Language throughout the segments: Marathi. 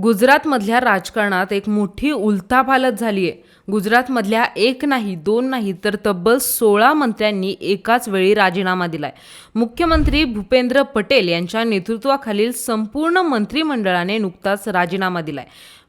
गुजरातमधल्या राजकारणात एक मोठी उलथापालत झाली आहे गुजरातमधल्या एक नाही दोन नाही तर तब्बल सोळा मंत्र्यांनी एकाच वेळी राजीनामा दिलाय. मुख्यमंत्री भूपेंद्र पटेल यांच्या नेतृत्वाखालील संपूर्ण मंत्रिमंडळाने नुकताच राजीनामा दिलाय.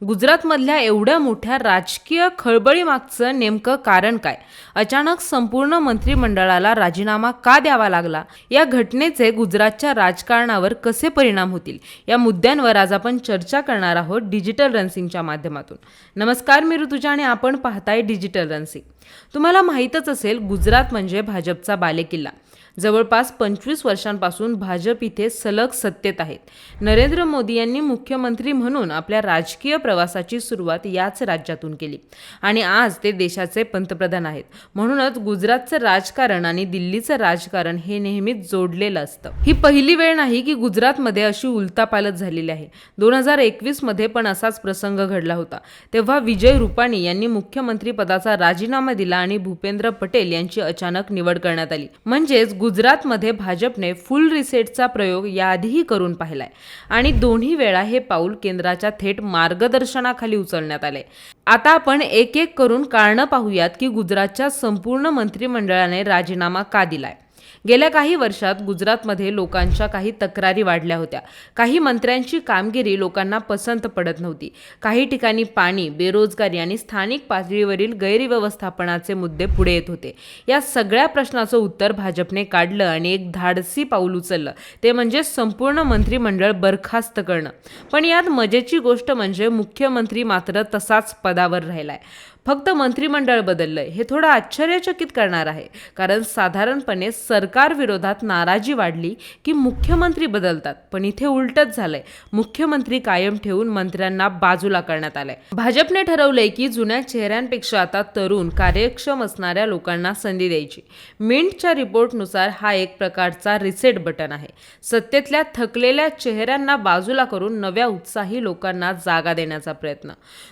गुजरातमधल्या एवढ्या मोठ्या राजकीय खळबळीमागचं नेमकं कारण काय? अचानक संपूर्ण मंत्रिमंडळाला राजीनामा का द्यावा लागला? या घटनेचे गुजरातच्या राजकारणावर कसे परिणाम होतील? या मुद्द्यांवर आज आपण चर्चा करणार आहोत डिजिटल रन्सिंगच्या माध्यमातून. नमस्कार मी ऋतुजा आणि आपण पाहताय डिजिटल रन्सिंग. तुम्हाला माहीतच असेल गुजरात म्हणजे भाजपचा बालेकिल्ला. जवळपास पंचवीस वर्षांपासून भाजप इथे सलग सत्तेत आहेत. नरेंद्र मोदी यांनी मुख्यमंत्री म्हणून आपल्या राजकीय प्रवासाची सुरुवात याच राज्यातून केली आणि आज ते देशाचे पंतप्रधान आहेत. म्हणूनच गुजरातचं राजकारण आणि दिल्लीचं राजकारण हे नेहमीच जोडलेलं असतं. ही पहिली वेळ नाही की गुजरातमध्ये अशी उलतापालत झालेली आहे. दोन हजार एकवीसमध्ये पण असाच प्रसंग घडला होता. तेव्हा विजय रुपाणी यांनी मुख्यमंत्री पदाचा राजीनामा दिला आणि भूपेंद्र पटेल यांची अचानक निवड करण्यात आली. म्हणजेच गुजरातमध्ये भाजपने फुल रिसेटचा प्रयोग याआधीही करून पाहिलाय. आणि दोन्ही वेळा हे पाऊल केंद्राच्या थेट मार्गदर्शनाखाली उचलण्यात आले आता आपण एक एक करून कारणं पाहूयात की गुजरातच्या संपूर्ण मंत्रिमंडळाने राजीनामा का दिलाय? गेल्या काही वर्षात गुजरातमध्ये लोकांच्या काही तक्रारी वाढल्या होत्या. काही मंत्र्यांची कामगिरी लोकांना पसंत पडत नव्हती. काही ठिकाणी पाणी बेरोजगारी आणि स्थानिक पातळीवरील गैरव्यवस्थापनाचे मुद्दे पुढे येत होते. या सगळ्या प्रश्नाचं उत्तर भाजपने काढलं आणि एक धाडसी पाऊल उचललं. ते म्हणजे संपूर्ण मंत्रिमंडळ बरखास्त करणं. पण यात मजेची गोष्ट म्हणजे मुख्यमंत्री मात्र तसाच पदावर राहिलाय. फक्त मंत्रिमंडळ बदललंय. हे थोडं आश्चर्यचकित करणार आहे. कारण साधारणपणे सरकार विरोधात नाराजी वाढली की मुख्यमंत्री बदलतात. पण इथे उलटच झालंय. मुख्यमंत्री कायम ठेवून मंत्र्यांना बाजूला करण्यात आलंय. भाजपने ठरवलंय की जुन्या चेहऱ्यांपेक्षा आता तरुण कार्यक्षम असणाऱ्या लोकांना संधी द्यायची. मिंटच्या रिपोर्टनुसार हा एक प्रकारचा रिसेट बटन आहे. सत्तेतल्या थकलेल्या चेहऱ्यांना बाजूला करून नव्या उत्साही लोकांना जागा देण्याचा प्रयत्न.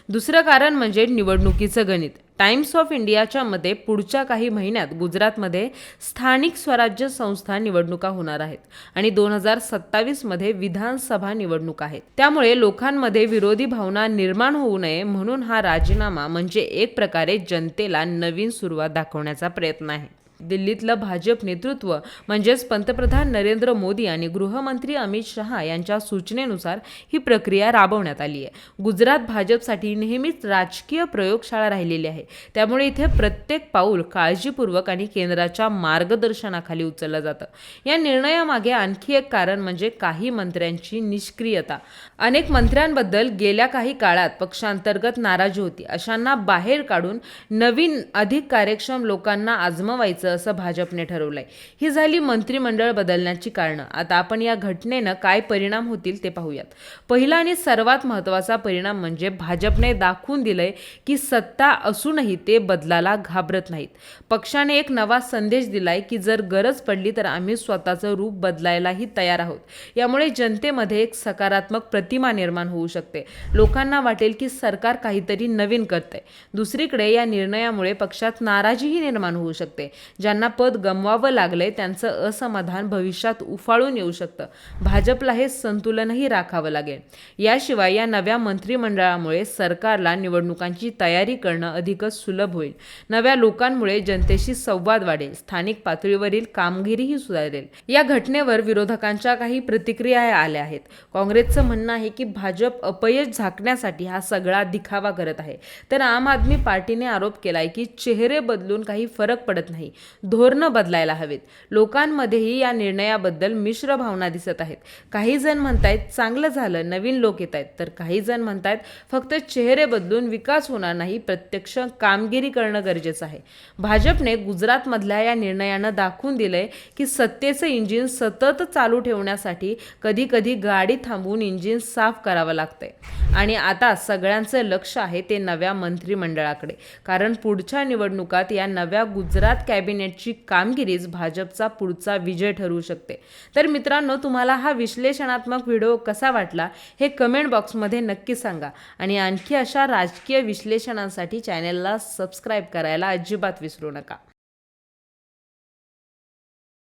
दुसरं कारण म्हणजे निवडणुकीचं गणित. टाइम्स ऑफ इंडियाच्या मते पुढच्या काही महिन्यात गुजरातमध्ये स्थानिक स्वराज्य संस्था निवडणुका होणार आहेत आणि दोन हजार सत्तावीसमध्ये विधानसभा निवडणूक आहेत. त्यामुळे लोकांमध्ये विरोधी भावना निर्माण होऊ नये म्हणून हा राजीनामा म्हणजे एक प्रकारे जनतेला नवीन सुरुवात दाखवण्याचा प्रयत्न आहे. दिल्लीतलं भाजप नेतृत्व म्हणजेच पंतप्रधान नरेंद्र मोदी आणि गृहमंत्री अमित शहा यांच्या सूचनेनुसार ही प्रक्रिया राबवण्यात आली आहे. गुजरात भाजपसाठी नेहमीच राजकीय प्रयोगशाळा राहिलेली आहे. त्यामुळे इथे प्रत्येक पाऊल काळजीपूर्वक आणि केंद्राच्या मार्गदर्शनाखाली उचललं जातं. या निर्णयामागे आणखी एक कारण म्हणजे काही मंत्र्यांची निष्क्रियता. अनेक मंत्र्यांबद्दल गेल्या काही काळात पक्षांतर्गत नाराजी होती. अशांना बाहेर काढून नवीन अधिक कार्यक्षम लोकांना आजमवायचं करायचं असं भाजपने ठरवलंय. ही झाली मंत्रिमंडळ बदलण्याची कारणं. आता आपण या घटनेनं काय परिणाम होतील ते पाहूयात. पहिला आणि सर्वात महत्त्वाचा परिणाम म्हणजे भाजपने दाखवून दिलंय की सत्ता असूनही ते बदलाला घाबरत नाहीत. पक्षाने एक नवा संदेश दिलाय की जर गरज पडली तर आम्ही स्वतःचं रूप बदलायलाही तयार आहोत. यामुळे जनतेमध्ये एक सकारात्मक प्रतिमा निर्माण होऊ शकते. लोकांना वाटेल की सरकार काहीतरी नवीन करतंय. दुसरीकडे या निर्णयामुळे पक्षात नाराजीही निर्माण होऊ शकते. ज्यांना पद गमवावं लागलंय त्यांचं असमाधान भविष्यात उफाळून येऊ शकतं. भाजपला हे संतुलनही राखावं लागेल. याशिवाय या नव्या मंत्रिमंडळामुळे सरकारला निवडणुकांची तयारी करणं अधिकच सुलभ होईल. नव्या लोकांमुळे जनतेशी संवाद वाढेल. स्थानिक पातळीवरील कामगिरीही सुधारेल. या घटनेवर विरोधकांच्या काही प्रतिक्रिया आल्या आहेत. काँग्रेसचं म्हणणं आहे की भाजप अपयश झाकण्यासाठी हा सगळा दिखावा करत आहे. तर आम आदमी पार्टीने आरोप केलाय की चेहरे बदलून काही फरक पडत नाही. धोरणं बदलायला हवेत. लोकांमध्येही या निर्णयाबद्दल मिश्र भावना दिसत आहेत. काही जण म्हणतायत चांगलं झालं नवीन लोक येत आहेत. तर काही जण म्हणतायत फक्त चेहरे बदलून विकास होणार नाही प्रत्यक्ष कामगिरी करणं गरजेचं आहे. भाजपने गुजरातमधल्या या निर्णयानं दाखवून दिलंय की सत्तेचं इंजिन सतत चालू ठेवण्यासाठी कधी कधी गाडी थांबवून इंजिन साफ करावं लागतंय. आणि आता सगळ्यांचं लक्ष आहे ते नव्या मंत्रिमंडळाकडे. कारण पुढच्या निवडणुकात या नव्या गुजरात कॅबिनेट कॅबिनेटची कामगिरीच भाजपचा पुढचा विजय ठरू शकते. तर मित्रांनो तुम्हाला हा विश्लेषणात्मक व्हिडिओ कसा वाटला हे कमेंट बॉक्समध्ये नक्की सांगा. आणि आणखी अशा राजकीय विश्लेषणांसाठी चॅनेलला सबस्क्राईब करायला अजिबात विसरू नका.